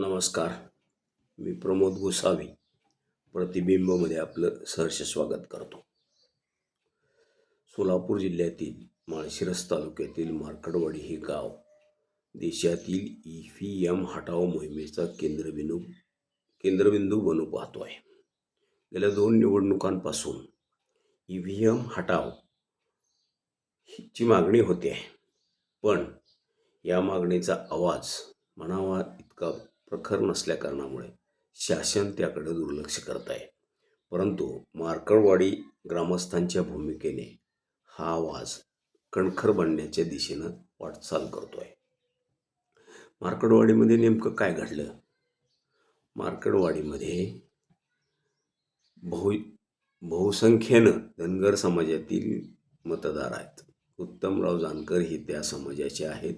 नमस्कार. मी प्रमोद गोसावी प्रतिबिंबमध्ये आपलं सहर्ष स्वागत करतो. सोलापूर जिल्ह्यातील माळशिरस तालुक्यातील मार्कडवाडी हे गाव देशातील ई व्ही एम हटाव मोहिमेचा केंद्रबिंदू केंद्रबिंदू बनू पाहतो आहे. गेल्या दोन निवडणुकांपासून ई व्ही एम हटाव ची मागणी होते आहे. पण या मागणीचा आवाज म्हणावा इतका प्रखर नसल्याकारणामुळे शासन त्याकडे दुर्लक्ष करत आहे परंतु मार्कडवाडी ग्रामस्थांच्या भूमिकेने हा आवाज कणखर बनण्याच्या दिशेनं वाटचाल करतो आहे मार्कडवाडीमध्ये नेमकं काय घडलं? मार्कडवाडीमध्ये बहु बहुसंख्येनं धनगर समाजातील मतदार आहेत. उत्तमराव जानकर हे त्या समाजाचे आहेत.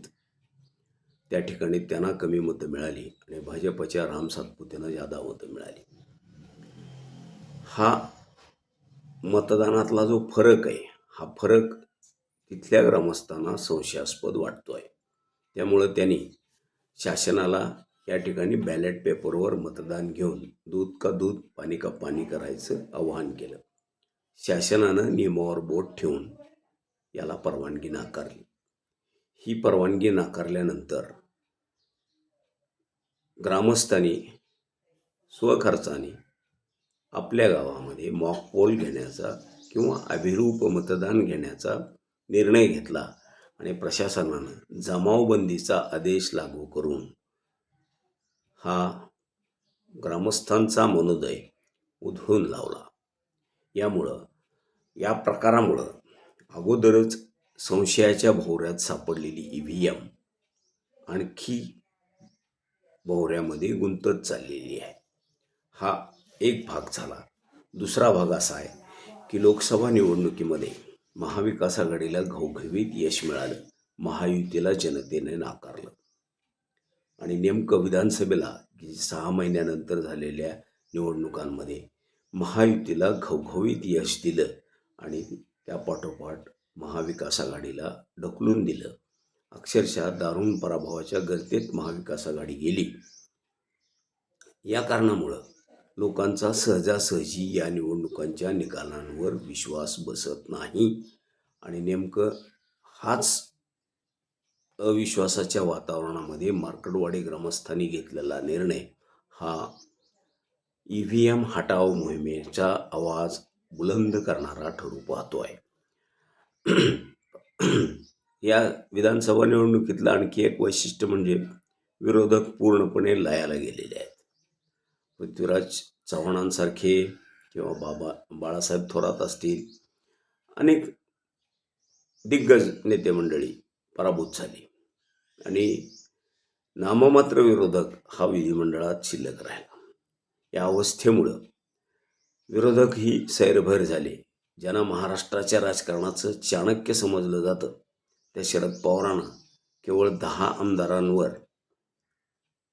त्या ठिकाणी त्यांना कमी मतं मिळाली आणि भाजपच्या राम सातपुतेनं जादा मतं मिळाली. हा मतदानातला जो फरक आहे हा फरक तिथल्या ग्रामस्थांना संशयास्पद वाटतो आहे त्यामुळं त्यांनी शासनाला या ठिकाणी बॅलेट पेपरवर मतदान घेऊन दूध का दूध पाणी का पाणी करायचं आवाहन केलं. शासनानं नियमावर बोट ठेवून याला परवानगी नाकारली. ही परवानगी नाकारल्यानंतर ग्रामस्थांनी स्वखर्चाने आपल्या गावामध्ये मॉक पोल घेण्याचा किंवा अभिरूप मतदान घेण्याचा निर्णय घेतला आणि प्रशासनानं जमावबंदीचा आदेश लागू करून हा ग्रामस्थांचा मनोदय उधळून लावला. यामुळं या प्रकारामुळं अगोदरच संशयाच्या भोवऱ्यात सापडलेली ई व्ही एम आणखी भोवऱ्यामध्ये गुंतत चाललेली आहे. हा एक भाग झाला. दुसरा भाग असा आहे की लोकसभा निवडणुकीमध्ये महाविकास आघाडीला घवघवीत यश मिळालं. महायुतीला जनतेने नाकारलं. आणि नेमकं विधानसभेला की सहा महिन्यानंतर झालेल्या निवडणुकांमध्ये महायुतीला घवघवीत यश दिलं आणि त्या पाठोपाठ महाविकास आघाडीला ढकलून दिलं. अक्षरशः दारुण पराभवाच्या गर्तेत महाविकास आघाडी गेली. या कारणामुळं लोकांचा सहजासहजी या निवडणुकांच्या निकालांवर विश्वास बसत नाही आणि नेमकं हाच अविश्वासाच्या वातावरणामध्ये मार्कडवाडी ग्रामस्थांनी घेतलेला निर्णय हा ई व्ही एम हटाव मोहिमेचा आवाज बुलंद करणारा ठरू पाहतो आहे या विधानसभा निवडणुकीतलं आणखी एक वैशिष्ट्य म्हणजे विरोधक पूर्णपणे लयाला गेलेले आहेत. पृथ्वीराज चव्हाणांसारखे किंवा बाबा बाळासाहेब थोरात असतील अनेक दिग्गज नेते मंडळी पराभूत झाली. आणि नाममात्र विरोधक हा विधिमंडळात शिल्लक राहिला. या अवस्थेमुळं विरोधक ही सैरभैर झाले. ज्यांना महाराष्ट्राच्या राजकारणाचं चाणक्य समजलं जातं त्या शरद पवारांना केवळ दहा आमदारांवर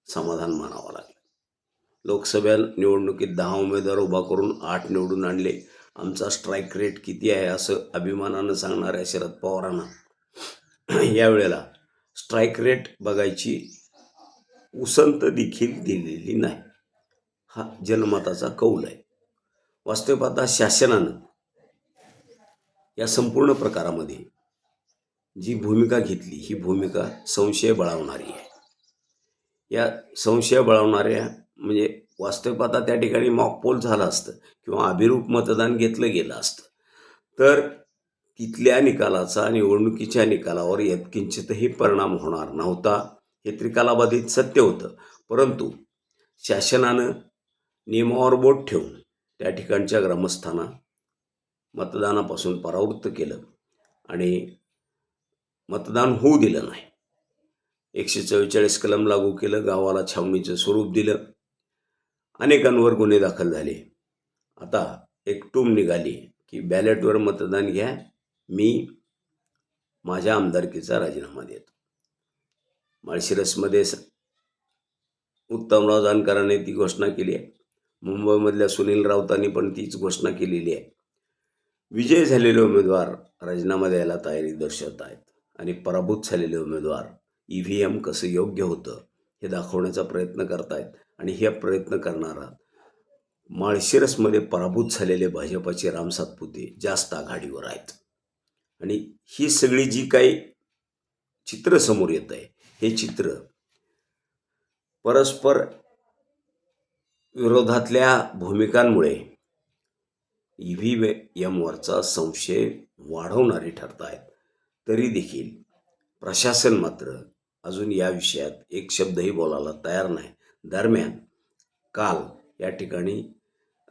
समाधान मानावं लागलं. लोकसभा निवडणुकीत दहा उमेदवार उभा करून आठ निवडून आणले. आमचा स्ट्राईक रेट किती आहे असं अभिमानानं सांगणाऱ्या शरद पवारांना यावेळेला स्ट्राईक रेट बघायची उसंत देखील दिलेली नाही. हा जनमताचा कौल आहे. वास्तव आता शासनानं या संपूर्ण प्रकारामध्ये जी भूमिका घेतली ही भूमिका संशय बळावणारी आहे. या संशय बळावणाऱ्या म्हणजे वास्तविक त्या ठिकाणी मॉकपोल झालं असतं किंवा अभिरूप मतदान घेतलं गेलं असतं. तर तिथल्या निकालाचा निवडणुकीच्या निकालावर यत्किंचितही परिणाम होणार नव्हता. हे त्रिकालाबाधित सत्य होतं. परंतु शासनानं नियमावर बोट ठेवून त्या ठिकाणच्या ग्रामस्थांना मतदानापासून परावृत्त केलं आणि मतदान होऊ दिलं नाही. एकशे चव्वेचाळीस कलम लागू केलं गावाला छावणीचं स्वरूप दिलं. अनेकांवर गुन्हे दाखल झाले. आता एक टूम निघाली की बॅलेटवर मतदान घ्या मी माझ्या आमदारकीचा राजीनामा देतो. माळशिरसमध्ये स उत्तमराव जानकरांनी ती घोषणा केली आहे. मुंबईमधल्या सुनील राऊतांनी पण तीच घोषणा केलेली आहे. विजय झालेले उमेदवार राजीनामा द्यायला तयारी दर्शवत आहेत आणि पराभूत झालेले उमेदवार ई व्ही एम कसं योग्य होतं हे दाखवण्याचा प्रयत्न करतायत. आणि हे प्रयत्न करणारा माळशिरसमध्ये पराभूत झालेले भाजपाचे राम सातपुते जास्त आघाडीवर आहेत. आणि ही सगळी जी काही चित्र समोर येत आहे हे चित्र परस्पर विरोधातल्या भूमिकांमुळे ई व्ही एमवरचा संशय वाढवणारी ठरत आहेत तरी देखील प्रशासन मात्र अजून या विषयात एक शब्दही बोलायला तयार नाही. दरम्यान काल या ठिकाणी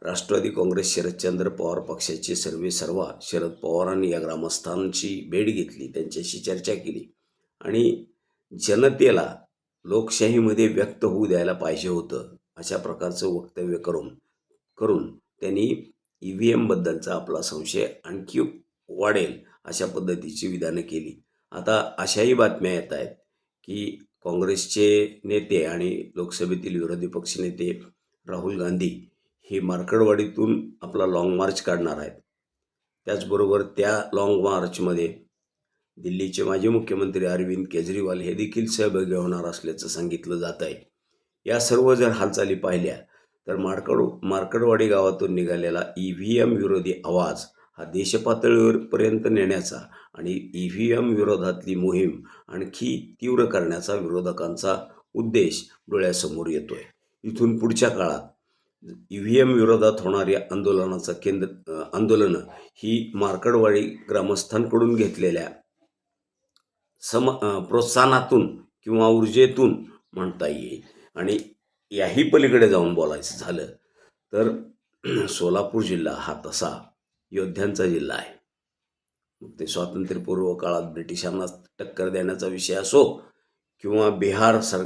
राष्ट्रवादी काँग्रेस शरदचंद्र पवार पक्षाचे सर्वे सर्वा शरद पवारांनी या ग्रामस्थांची भेट घेतली त्यांच्याशी चर्चा केली आणि जनतेला लोकशाहीमध्ये व्यक्त होऊ द्यायला पाहिजे होतं अशा प्रकारचं वक्तव्य करून करून त्यांनी ई व्ही एमबद्दलचा आपला संशय आणखी वाढेल अशा पद्धतीची विधानं केली. आता अशाही बातम्या येत आहेत की काँग्रेसचे नेते आणि लोकसभेतील विरोधी पक्षनेते राहुल गांधी हे मार्कडवाडीतून आपला लाँग मार्च काढणार आहेत. त्याचबरोबर त्या लाँग मार्चमध्ये दिल्लीचे माजी मुख्यमंत्री अरविंद केजरीवाल हे देखील सहभागी होणार असल्याचं सांगितलं जात आहे. या सर्व जर हालचाली पाहिल्या तर मार्कड मार्कडवाडी गावातून निघालेला ई व्ही एम विरोधी आवाज हा देशपातळीवरपर्यंत नेण्याचा आणि ई व्ही एम विरोधातली मोहीम आणखी तीव्र करण्याचा विरोधकांचा उद्देश डोळ्यासमोर येतोय. इथून पुढच्या काळात ई व्ही एम विरोधात होणाऱ्या आंदोलनाचा केंद्र आंदोलनं ही मार्कडवाडी ग्रामस्थांकडून घेतलेल्या सम प्रोत्साहनातून किंवा ऊर्जेतून म्हणता येईल. आणि याही पलीकडे जाऊन बोलायचं झालं तर सोलापूर जिल्हा हा तसा योद्ध्यांचा जिल्हा आहे. मग ते स्वातंत्र्यपूर्व काळात ब्रिटिशांना टक्कर देण्याचा विषय असो किंवा बिहार सर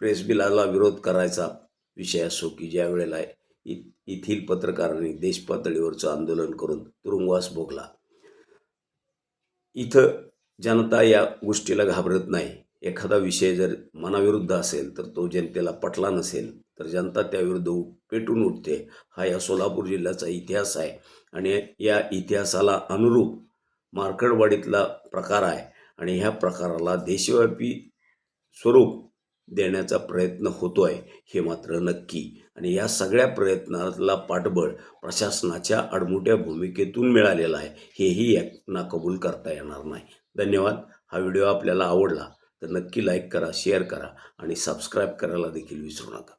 प्रेस बिलाला विरोध करायचा विषय असो की ज्या वेळेला इ येथील पत्रकारांनी देशपातळीवरचं आंदोलन करून तुरुंगवास भोगला. इथं जनता या गोष्टीला घाबरत नाही. एखादा विषय जर मनाविरुद्ध असेल तर तो जनतेला पटला नसेल तर जनता त्याविरुद्ध पेटून उठते. हा या सोलापूर जिल्ह्याचा इतिहास आहे आणि या इतिहासाला अनुरूप मार्कडवाडीतला प्रकार आहे आणि ह्या प्रकाराला देशव्यापी स्वरूप देण्याचा प्रयत्न होतो आहे हे मात्र नक्की. आणि या सगळ्या प्रयत्नाला पाठबळ प्रशासनाच्या आडमुठ्या भूमिकेतून मिळालेलं आहे. हेही नाकबूल करता येणार नाही. धन्यवाद. हा व्हिडिओ आपल्याला आवडला तर नक्की लाईक करा शेअर करा आणि सबस्क्राईब करायला देखील विसरू नका.